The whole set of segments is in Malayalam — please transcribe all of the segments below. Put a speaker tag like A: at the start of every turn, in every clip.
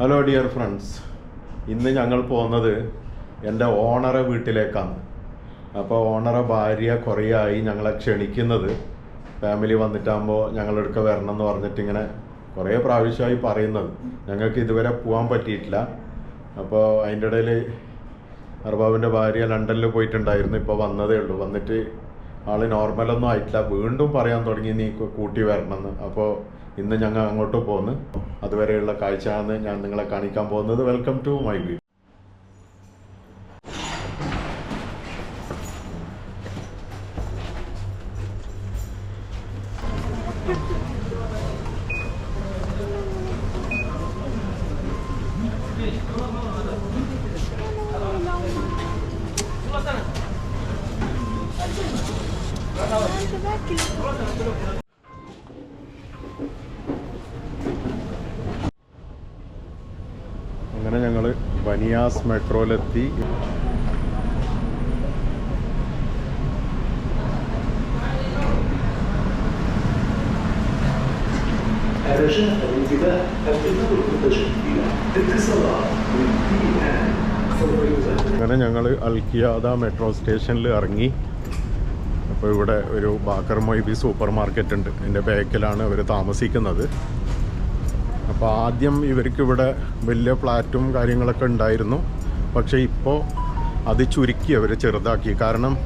A: ഹലോ ഡിയർ ഫ്രണ്ട്സ് ഇന്ന് ഞങ്ങൾ പോകുന്നത് എന്റെ ഓണറെ വീട്ടിലേക്കാണ്. അപ്പോൾ ഓണറെ ഭാര്യ കുറേ ആയി ഞങ്ങളെ ക്ഷണിക്കുന്നത്. ഫാമിലി വന്നിട്ടാകുമ്പോൾ ഞങ്ങളെടുക്ക വരണം എന്ന് പറഞ്ഞിട്ട് ഇങ്ങനെ കുറേ പ്രാവശ്യമായി പറയുന്നത്. ഞങ്ങൾക്ക് ഇതുവരെ പോകാൻ പറ്റിയിട്ടില്ല. അപ്പോൾ അതിന്റെ ഇടയിൽ അർബാബിന്റെ ഭാര്യ ലണ്ടനിൽ പോയിട്ടുണ്ടായിരുന്നു. ഇപ്പോൾ വന്നതേ ഉള്ളൂ. വന്നിട്ട് ആൾ നോർമലൊന്നും ആയിട്ടില്ല. വീണ്ടും പറയാൻ തുടങ്ങി നീ കൂട്ടി വരണമെന്ന്. അപ്പോൾ ഇന്ന് ഞങ്ങൾ അങ്ങോട്ട് പോകുന്നു അതുവരെയുള്ള കാഴ്ചയാണ് ഞാൻ നിങ്ങളെ കാണിക്കാൻ പോകുന്നത്. വെൽക്കം ടു മൈ വീഡിയോ അങ്ങനെ ഞങ്ങൾ ബനിയാസ് മെട്രോയിലെത്തി
B: رجاء الانتباه القطار المتجددة اتصالات من بي ان سوف يزال
A: അങ്ങനെ ഞങ്ങൾ അൽക്കിയാദ മെട്രോ സ്റ്റേഷനിൽ ഇറങ്ങി അപ്പോൾ ഇവിടെ ഒരു ബാക്കർ മൊയ്ബി സൂപ്പർ മാർക്കറ്റ് ഉണ്ട്. അതിന്റെ ബാക്കിലാണ് അവർ താമസിക്കുന്നത്. അപ്പോൾ ആദ്യം ഇവർക്ക് ഇവിടെ വലിയ ഫ്ലാറ്റും കാര്യങ്ങളൊക്കെ ഉണ്ടായിരുന്നു. പക്ഷേ ഇപ്പോൾ അത് ചുരുക്കി അവർ ചെറുതാക്കി. കാരണം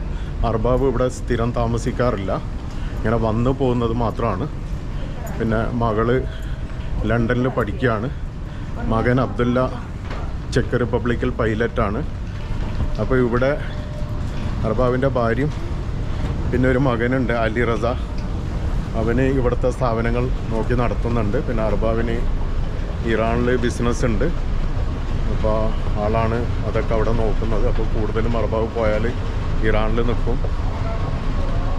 A: അർബാബ് ഇവിടെ സ്ഥിരം താമസിക്കാറില്ല. ഇങ്ങനെ വന്നു പോകുന്നത് മാത്രമാണ്. പിന്നെ മകൾ ലണ്ടനിൽ പഠിക്കുകയാണ്. മകൻ അബ്ദുല്ല ചെക്ക് റിപ്പബ്ലിക്കിൽ പൈലറ്റാണ്. അപ്പോൾ ഇവിടെ അർബാബിന്റെ ഭാര്യയും പിന്നെ ഒരു മകനുണ്ട് അലി റസ. അവന് ഇവിടുത്തെ സ്ഥാപനങ്ങൾ നോക്കി നടത്തുന്നുണ്ട്. പിന്നെ അർബാവിന് ഇറാനിൽ ബിസിനസ് ഉണ്ട്. അപ്പോൾ ആളാണ് അതൊക്കെ അവിടെ നോക്കുന്നത്. അപ്പോൾ കൂടുതലും അർബാവ് പോയാൽ ഇറാനിൽ നിൽക്കും.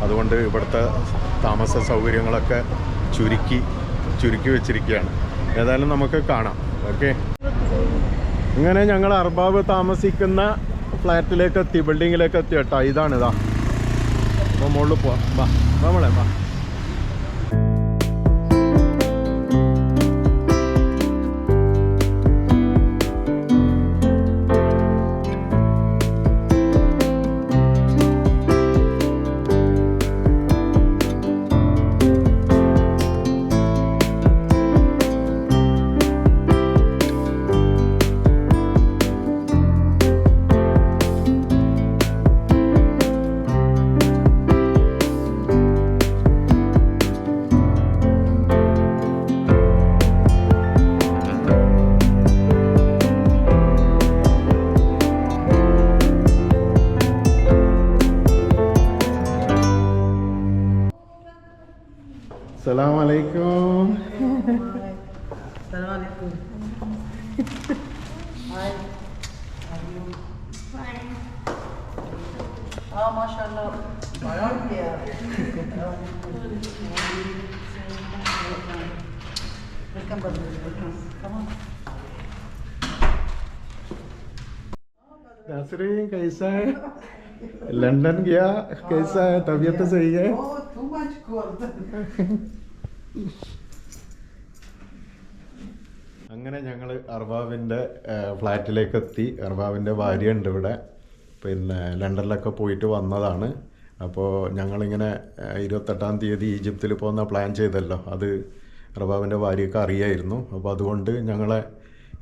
A: അതുകൊണ്ട് ഇവിടുത്തെ താമസ സൗകര്യങ്ങളൊക്കെ ചുരുക്കി ചുരുക്കി വെച്ചിരിക്കുകയാണ്. ഏതായാലും നമുക്ക് കാണാം. ഓക്കെ. ഇങ്ങനെ ഞങ്ങൾ അർബാബ് താമസിക്കുന്ന ഫ്ലാറ്റിലേക്ക് എത്തി ബിൽഡിങ്ങിലേക്ക് എത്തി കേട്ടോ. ഇതാണ് ഇതാ. അപ്പോൾ മുകളിൽ പോവാം. വാ വാ മോളെ വാ.
C: कम
A: नासरीन कैसा है? लंदन गया? कैसा है? तबीयत सही है? അങ്ങനെ ഞങ്ങൾ അർബാബിന്റെ ഫ്ലാറ്റിലേക്ക് എത്തി അർബാബിന്റെ ഭാര്യ ഉണ്ട് ഇവിടെ. പിന്നെ ലണ്ടനിലൊക്കെ പോയിട്ട് വന്നതാണ്. അപ്പോൾ ഞങ്ങളിങ്ങനെ ഇരുപത്തെട്ടാം തീയതി ഈജിപ്തിൽ പോകുന്ന പ്ലാൻ ചെയ്തല്ലോ. അത് അർബാബിന്റെ ഭാര്യയൊക്കെ അറിയായിരുന്നു. അപ്പോൾ അതുകൊണ്ട് ഞങ്ങളെ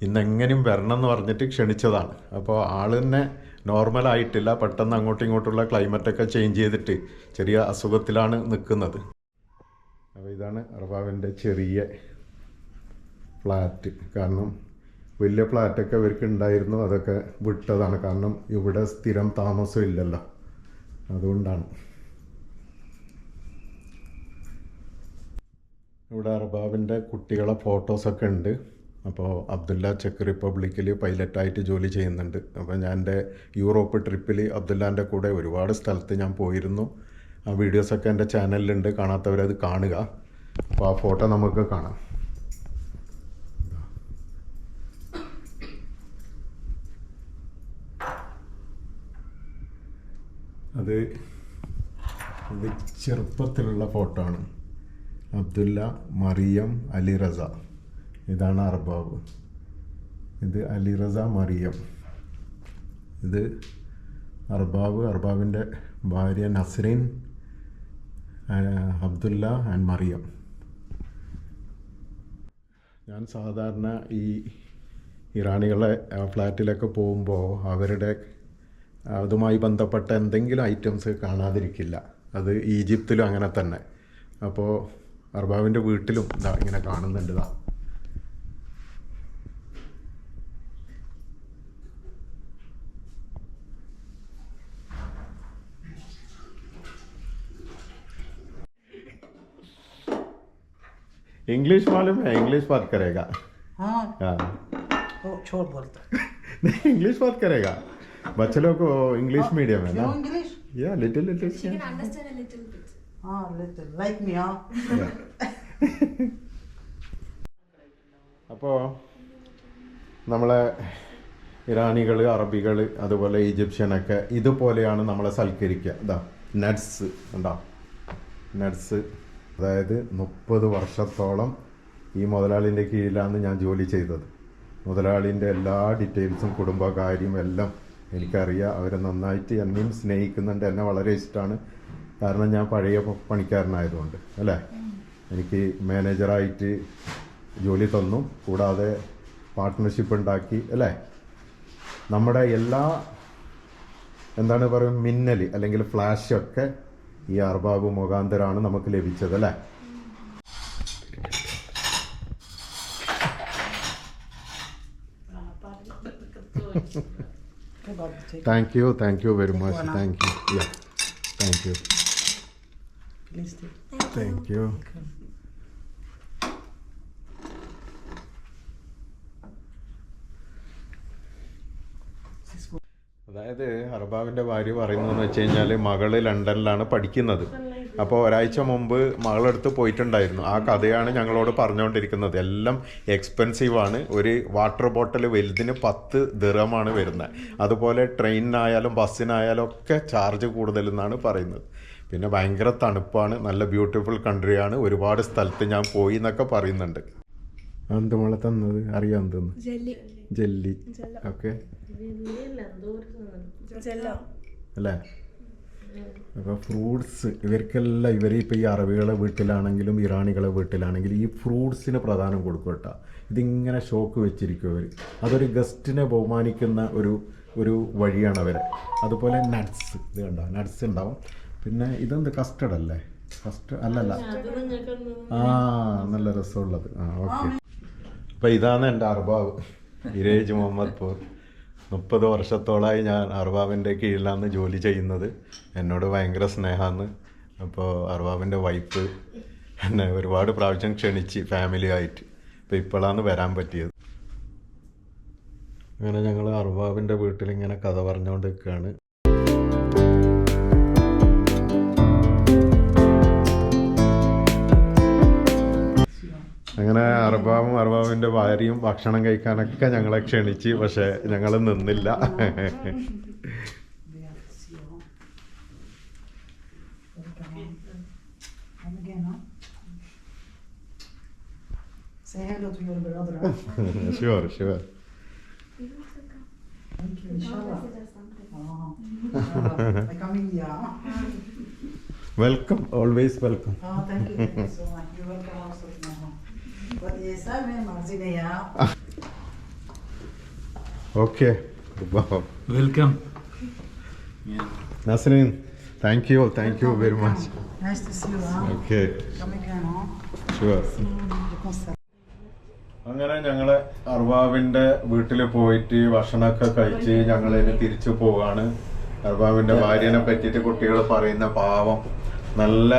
A: ഇന്നെങ്ങനെയും വരണം എന്ന് പറഞ്ഞിട്ട് ക്ഷണിച്ചതാണ്. അപ്പോൾ ആൾ തന്നെ നോർമലായിട്ടില്ല പെട്ടെന്ന് അങ്ങോട്ടും ഇങ്ങോട്ടുള്ള ക്ലൈമറ്റൊക്കെ ചേഞ്ച് ചെയ്തിട്ട് ചെറിയ അസുഖത്തിലാണ് നിൽക്കുന്നത്. അപ്പോൾ ഇതാണ് അറബാവിന്റെ ചെറിയ ഫ്ലാറ്റ്. കാരണം വലിയ ഫ്ലാറ്റൊക്കെ ഇവർക്ക് ഉണ്ടായിരുന്നു അതൊക്കെ വിട്ടതാണ്. കാരണം ഇവിടെ സ്ഥിരം താമസം ഇല്ലല്ലോ അതുകൊണ്ടാണ്. ഇവിടെ അറബാവിന്റെ കുട്ടികളെ ഫോട്ടോസൊക്കെ ഉണ്ട്. അപ്പോൾ അബ്ദുല്ല ചെക്ക് റിപ്പബ്ലിക്കിൽ പൈലറ്റായിട്ട് ജോലി ചെയ്യുന്നുണ്ട്. അപ്പോൾ ഞാൻ എന്റെ യൂറോപ്പ് ട്രിപ്പിൽ അബ്ദുല്ലാന്റെ കൂടെ ഒരുപാട് സ്ഥലത്ത് ഞാൻ പോയിരുന്നു. ആ വീഡിയോസൊക്കെ എന്റെ ചാനലിലുണ്ട് കാണാത്തവരത് കാണുക. അപ്പോൾ ആ ഫോട്ടോ നമുക്ക് കാണാം. അത് ചെറുപ്പത്തിലുള്ള ഫോട്ടോ ആണ്. Abdullah Mariam Ali Raza. ഇതാണ് അർബാബ്. ഇത് അലിറസ മറിയം. ഇത് അർബാബ് അർബാബിന്റെ ഭാര്യ നസ്രീൻ അബ്ദുല്ല ആൻഡ് മറിയം. ഞാൻ സാധാരണ ഈ ഇറാനികളെ ഫ്ലാറ്റിലൊക്കെ പോകുമ്പോൾ അവരുടെ അതുമായി ബന്ധപ്പെട്ട എന്തെങ്കിലും ഐറ്റംസ് കാണാതിരിക്കില്ല. അത് ഈജിപ്തിലും അങ്ങനെ തന്നെ. അപ്പോൾ അർബാബിന്റെ വീട്ടിലും ഇതാ ഇങ്ങനെ കാണുന്നുണ്ട് ഇതാ इंग्लिश मालूम है इंग्लिश बात करेगा
C: हाँ
A: हाँ
C: वो छोड़ बोलता
A: नहीं इंग्लिश बात करेगा बच्चे लोग को इंग्लिश मीडियम है ना
C: क्यों इंग्लिश
A: या little little
D: She can understand a little bit.
C: हाँ लिटिल लाइक मी हाँ
A: അപ്പോൾ നമ്മളെ ഇറാനികൾ അറബികൾ അതുപോലെ ഈജിപ്ഷ്യനൊക്കെ ഇതുപോലെയാണ് നമ്മളെ സൽക്കരിക്കുക ഇതാ നട്സ് ഉണ്ടോ നട്സ് അതായത് മുപ്പത് വർഷത്തോളം ഈ മുതലാളിന്റെ കീഴിലാണ് ഞാൻ ജോലി ചെയ്തത്. മുതലാളിന്റെ എല്ലാ ഡീറ്റെയിൽസും കുടുംബകാര്യം എല്ലാം എനിക്കറിയാം. അവരെ നന്നായിട്ട് എന്നെയും സ്നേഹിക്കുന്നുണ്ട്. എന്നെ വളരെ ഇഷ്ടമാണ്. കാരണം ഞാൻ പഴയ പണിക്കാരനായതുകൊണ്ട് അല്ലേ? എനിക്ക് മാനേജറായിട്ട് ജോലി തന്നു. കൂടാതെ പാർട്ട്ണർഷിപ്പ് ഉണ്ടാക്കി അല്ലേ? നമ്മുടെ എല്ലാ എന്താണ് പറയുക മിന്നൽ അല്ലെങ്കിൽ ഫ്ലാഷ് ഒക്കെ ഈ അർബാബ് മുഖാന്തരാണ് നമുക്ക് ലഭിച്ചത് അല്ലേ? Thank you thank you very much thank you thank
C: you
A: thank you അതായത് ഹർബാബിന്റെ ഭാര്യ പറയുന്നതെന്ന് വെച്ച് കഴിഞ്ഞാൽ മകൾ ലണ്ടനിലാണ് പഠിക്കുന്നത്. അപ്പോൾ ഒരാഴ്ച മുമ്പ് മകളടുത്ത് പോയിട്ടുണ്ടായിരുന്നു. ആ കഥയാണ് ഞങ്ങളോട് പറഞ്ഞുകൊണ്ടിരിക്കുന്നത്. എല്ലാം എക്സ്പെൻസീവാണ് ഒരു വാട്ടർ ബോട്ടിൽ വലുതിന് പത്ത് ദിറമാണ് വരുന്നത്. അതുപോലെ ട്രെയിനിനായാലും ബസ്സിനായാലും ഒക്കെ ചാർജ് കൂടുതലെന്നാണ് പറയുന്നത്. പിന്നെ ഭയങ്കര തണുപ്പാണ്. നല്ല ബ്യൂട്ടിഫുൾ കൺട്രിയാണ് ഒരുപാട് സ്ഥലത്ത് ഞാൻ പോയി എന്നൊക്കെ പറയുന്നുണ്ട്. എന്ത് മുള തന്നത് അറിയാൻ
D: Jelly.
A: ജെല്ലി. ഓക്കെ. അല്ലേ? അപ്പോൾ ഫ്രൂട്ട്സ് ഇവർക്കെല്ലാം ഇവർ ഇപ്പോൾ ഈ അറബികളെ വീട്ടിലാണെങ്കിലും ഇറാനികളെ വീട്ടിലാണെങ്കിലും ഈ ഫ്രൂട്ട്സിന് പ്രധാനം കൊടുക്കും കേട്ടോ. ഇതിങ്ങനെ ഷോക്ക് വെച്ചിരിക്കും അവർ അതൊരു ഗസ്റ്റിനെ ബഹുമാനിക്കുന്ന ഒരു ഒരു വഴിയാണ് അവരെ. അതുപോലെ നട്ട്സ്. ഇത് കണ്ടോ? നട്ട്സ് ഉണ്ടാവും. പിന്നെ ഇതെന്ത്? കസ്റ്റഡ് അല്ലേ? കസ്റ്റർഡ് അല്ലല്ല. ആ നല്ല രസമുള്ളത്. ആ ഓക്കെ. അപ്പം ഇതാണ് എന്റെ അർബാബ്. Iraj Mohammadpour. മുപ്പത് വർഷത്തോളമായി ഞാൻ അർബാബിന്റെ കീഴിലാണ് ജോലി ചെയ്യുന്നത്. എന്നോട് ഭയങ്കര സ്നേഹമാണ് അപ്പോൾ അർബാബിന്റെ വൈഫ് എന്നെ ഒരുപാട് പ്രാവശ്യം ക്ഷണിച്ച് ഫാമിലി ആയിട്ട്. അപ്പോൾ ഇപ്പോഴാണ് വരാൻ പറ്റിയത്. അങ്ങനെ ഞങ്ങൾ അർബാബിന്റെ വീട്ടിലിങ്ങനെ കഥ പറഞ്ഞുകൊണ്ട് നിൽക്കുകയാണ് അങ്ങനെ അർബാബും അർബാബിന്റെ ഭാര്യയും ഭക്ഷണം കഴിക്കാനൊക്കെ ഞങ്ങളെ ക്ഷണിച്ച് പക്ഷെ ഞങ്ങൾ നിന്നില്ല.
C: Welcome always welcome okay.
A: Welcome. Nasreen
C: thank you thank you very much? Okay.
A: അങ്ങനെ ഞങ്ങളെ അർബാബിന്റെ വീട്ടിൽ പോയിട്ട് ഭക്ഷണമൊക്കെ കഴിച്ച് ഞങ്ങൾ തിരിച്ചു പോവാണ്. അർബാബിന്റെ ഭാര്യനെ പറ്റിയിട്ട് കുട്ടികൾ പറയുന്ന പാവം. നല്ല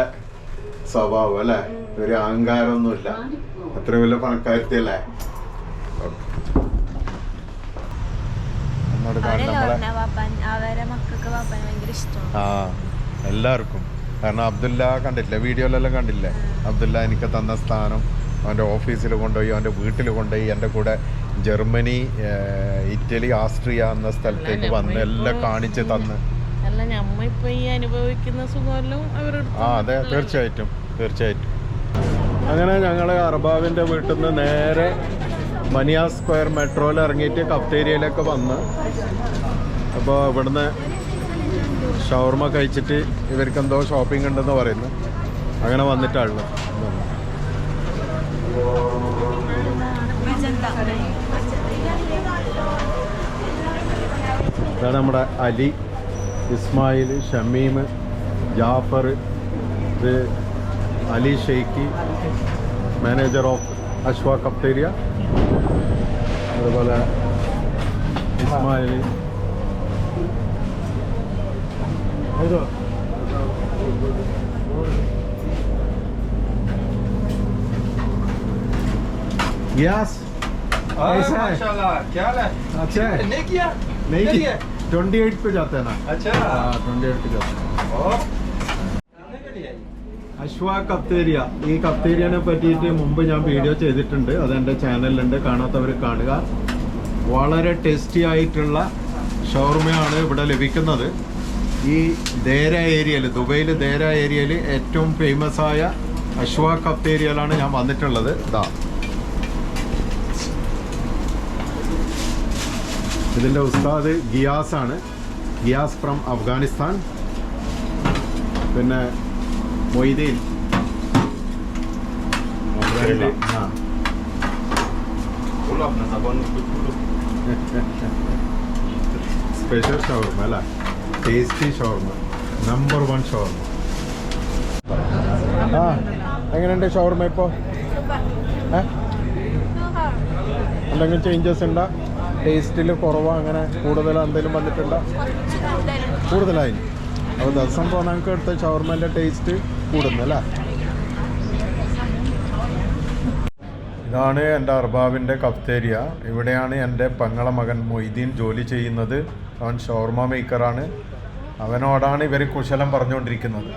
A: സ്വഭാവം അല്ലേ? ഒരു അഹങ്കാരമൊന്നുമില്ല. അത്ര വലിയ പണക്കാരത്തിയല്ലേ
D: അല്ലേ?
A: ആ എല്ലാവർക്കും. കാരണം അബ്ദുല്ല കണ്ടില്ല വീഡിയോയിലെല്ലാം കണ്ടില്ലേ അബ്ദുല്ല എനിക്ക് തന്ന സ്ഥാനം അവന്റെ ഓഫീസിൽ കൊണ്ടുപോയി അവന്റെ വീട്ടിൽ കൊണ്ടുപോയി എന്റെ കൂടെ ജർമ്മനി ഇറ്റലി ആസ്ട്രിയ എന്ന സ്ഥലത്തേക്ക് വന്ന് എല്ലാം കാണിച്ച് തന്ന്.
E: അല്ല ഞമ്മ ഇപ്പൊ ഈ അനുഭവിക്കുന്ന സുഖമെല്ലാം
A: ആ അതെ തീർച്ചയായിട്ടും തീർച്ചയായിട്ടും. അങ്ങനെ ഞങ്ങൾ അർബാബിന്റെ വീട്ടിൽ നിന്ന് നേരെ മനിയ സ്ക്വയർ മെട്രോയിൽ ഇറങ്ങിയിട്ട് കഫ്തേരിയയിലേക്ക് വന്ന്. അപ്പോൾ ഇവിടുന്ന് ഷവർമ കഴിച്ചിട്ട് ഇവർക്ക് എന്തോ ഷോപ്പിംഗ് ഉണ്ടെന്ന് പറയുന്നു. അങ്ങനെ വന്നിട്ടാണല്ലോ ഇതാണ് നമ്മുടെ അലി. ഇസ്മായിൽ ഷമീം ജാഫർ ഇത് അലി ഷെയ്ഖി മാനേജർ ഓഫ് അശ്വ കപ്തേരിയ അതുപോലെ ഇസ്മായിൽ ഗ്യാസ് कैसा है?
F: माशाल्लाह क्या हाल है
A: अच्छा है
F: नहीं किया
A: नहीं
F: नहीं है
A: ट्वेंटी एट पे जाते हैं ना
F: अच्छा
A: हाँ ट्वेंटी एट पे जाते हैं
F: और खाने के लिए आई
A: അശ്വ കപ്തേരിയ ഈ കപ്തേരിയനെ പറ്റിയിട്ട് മുമ്പ് ഞാൻ വീഡിയോ ചെയ്തിട്ടുണ്ട് അത് എൻ്റെ ചാനലിലുണ്ട് കാണാത്തവർ കാണുക വളരെ ടേസ്റ്റി ആയിട്ടുള്ള ഷവർമയാണ് ഇവിടെ ലഭിക്കുന്നത് ഈ ദേര ഏരിയയിൽ ദുബൈയിൽ ദേര ഏരിയയിൽ ഏറ്റവും ഫേമസ് ആയ അശ്വ കപ്തേരിയയിലാണ് ഞാൻ വന്നിട്ടുള്ളത് ഇതാ ഇതിന്റെ ഉസ്താദ് ഗിയാസ് ആണ് ഗിയാസ് ഫ്രം അഫ്ഗാനിസ്ഥാൻ. പിന്നെ മൊയ്തീൻ. സ്പെഷ്യൽ ഷവർമ അല്ല? Tasty shawarma. Number one shawarma. ആ എങ്ങനെയുണ്ട് ഷവർമ ഇപ്പോ? എന്തെങ്കിലും ചേഞ്ചസ് ഉണ്ടോ? ടേസ്റ്റിൽ കുറവോ അങ്ങനെ കൂടുതലോ എന്തെങ്കിലും വന്നിട്ടുണ്ടോ? കൂടുതലായി. അപ്പോൾ ദിവസം നമുക്ക് എടുത്ത ഷവർമേന്റെ ടേസ്റ്റ് കൂടുന്നല്ലേ? ഇതാണ് എന്റെ അർബാബിന്റെ കഫ്തേരിയ ഇവിടെയാണ് എന്റെ പെങ്ങളെ മകൻ മൊയ്തീൻ ജോലി ചെയ്യുന്നത്. അവൻ ഷവർമ മേക്കറാണ് അവനോടാണ് ഇവർ കുശലം പറഞ്ഞുകൊണ്ടിരിക്കുന്നത്.